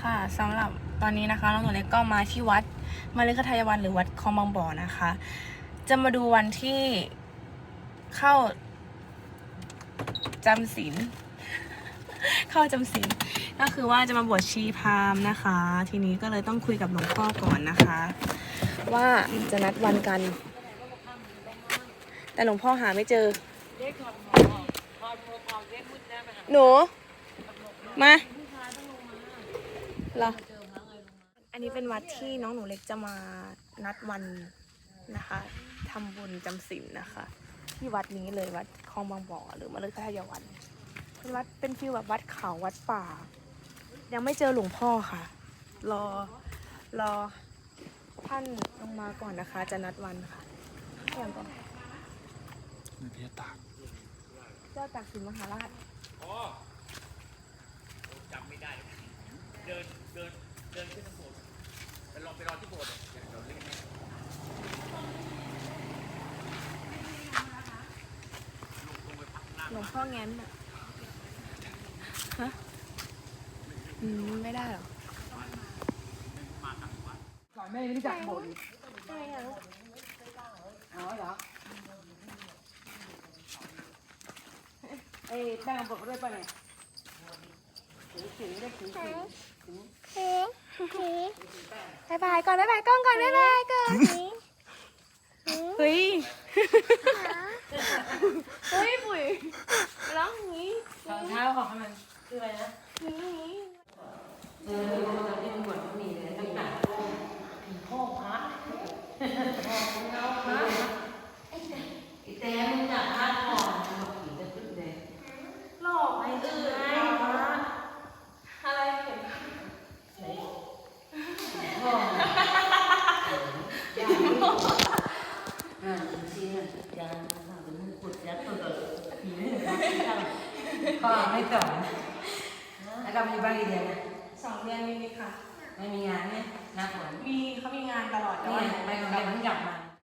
ค่ะสำหรับตอนนี้นะคะน้องหนูเล็กก็มาที่วัดมาเลคทายวันหรือวัดคลองบางบ่อนะคะ จะมาดูวันที่เข้าจำศีลเข้าจำศีลก็คือว่าจะมาบวชชีพราหมณ์นะคะ ทีนี้ก็เลยต้องคุยกับหลวงพ่อก่อนนะคะ ว่าจะนัดวันกัน แต่หลวงพ่อหาไม่เจอหนูมา หรออันนี้เป็นวัดที่น้องหนูเล็กจะมานัดวันนะคะทำบุญจำศีลนะคะ ที่วัดนี้เลยวัดคลองบางบ่อหรือมฤคทายวันเป็นวัดเป็นฟิลแบบวัดเขาวัดป่า ยังไม่เจอหลวงพ่อค่ะ รอรอท่านลงมาก่อนนะคะ จะนัดวันค่ะเรียงก่อนไม่เพียตากเจ้าตากสินมหาราช จำไม่ได้ เดิน เดิน เดินขึ้นทางโบสถ์ไป ลองไปรอที่โบสถ์เดี๋ยวเราเล่นหลวงพ่อแง้มอะฮะอืมไม่ได้หรอก่อนแม่ไม่รู้จักโบสถ์อีกอ๋อเหรอเอ้ยแป้งบอกด้วยป่ะเนี่ยถึงถึงได้ถึงถึง บายบายก่อนบายบายกล้องก่อนบายบายก่อนเฮ้ยเฮ้ยปุ๋ยร้องอย่างนี้รองเท้าของมันคืออะไรนะ อย่างนี้ เออเราที่บวชมีเลยตั้งแต่ผีพ่อพระพ่อของเราพระไอ้แต่มึงอยากพระก่อนบอกผีจะขึ้นเลย หลอกไอ้อื่นไงอะไรเห็น พ่ออย่าอ่าจริงๆอะอย่าทำเป็นมงกุฎยัดตัวกับผีไม่ถึงนะ พ่อไม่สอนแล้วก็มีบ้านกี่เดือนนะสองเดือนนิดๆค่ะ ไม่มีงานเนี่ยหน้าฝนมีเขามีงานตลอดแต่นี่ว่าไปโรงเรียนเพิ่งกลับมา